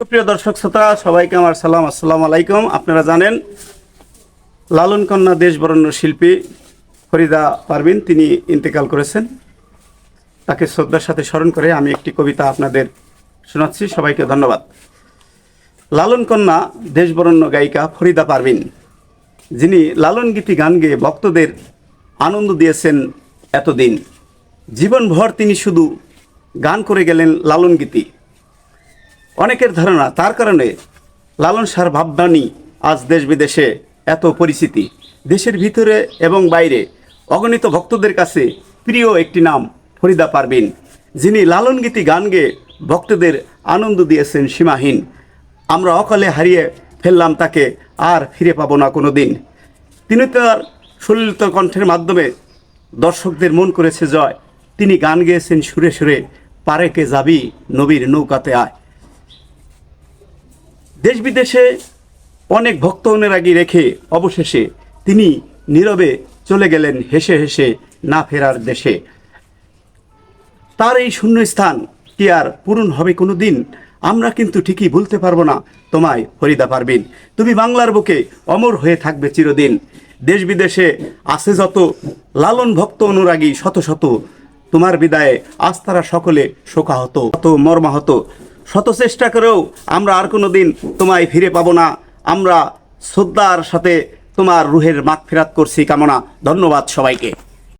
প্রিয় দর্শক শ্রোতা, সবাইকে আমার সালাম, আসসালামু আলাইকুম। আপনারা জানেন, লালন কন্যা দেশবরণ্য শিল্পী ফরিদা পারভিন, তিনি ইন্তেকাল করেছেন। তাকে শ্রদ্ধার সাথে স্মরণ করে আমি একটি কবিতা আপনাদের শোনাচ্ছি। সবাইকে ধন্যবাদ। লালন কন্যা দেশবরণ্য গায়িকা ফরিদা পারভিন, যিনি লালন গীতি গান গেয়ে ভক্তদের আনন্দ দিয়েছেন এতদিন। জীবনভর তিনি শুধু গান করে গেলেন লালন গীতি অনেকের ধারণা তার কারণে লালন সার ভাববাণী আজ দেশ বিদেশে এত পরিচিতি। দেশের ভিতরে এবং বাইরে অগণিত ভক্তদের কাছে প্রিয় একটি নাম ফরিদা পারবিন যিনি লালন গীতি গান গেয়ে ভক্তদের আনন্দ দিয়েছেন সীমাহীন। আমরা অকালে হারিয়ে ফেললাম তাকে, আর ফিরে পাবো না কোনো দিন তিনি তার সলিলিত কণ্ঠের মাধ্যমে দর্শকদের মন করেছে জয়। তিনি গান গেয়েছেন সুরে সুরে পারেকে যাবি নবীর নৌকাতে আয়। দেশ বিদেশে অনেক ভক্ত অনুরাগী রেখে অবশেষে তিনি নীরবে চলে গেলেন হেসে হেসে না ফেরার দেশে। তার এই শূন্যস্থান কি আর পূরণ হবে কোনো দিন আমরা কিন্তু ঠিকই ভুলতে পারব না। তোমায় ফরিদা পারবিন, তুমি বাংলার বুকে অমর হয়ে থাকবে চিরদিন। দেশ বিদেশে আছে যত লালন ভক্ত অনুরাগী শত শত, তোমার বিদায়ে আজ তারা সকলে শোকাহত কত মর্মাহত। শত চেষ্টা করেও আমরা আর কোনো দিন তোমায় ফিরে পাবো না। আমরা শ্রদ্ধার সাথে তোমার রুহের মাগ ফেরাত করছি, কামনা। ধন্যবাদ সবাইকে।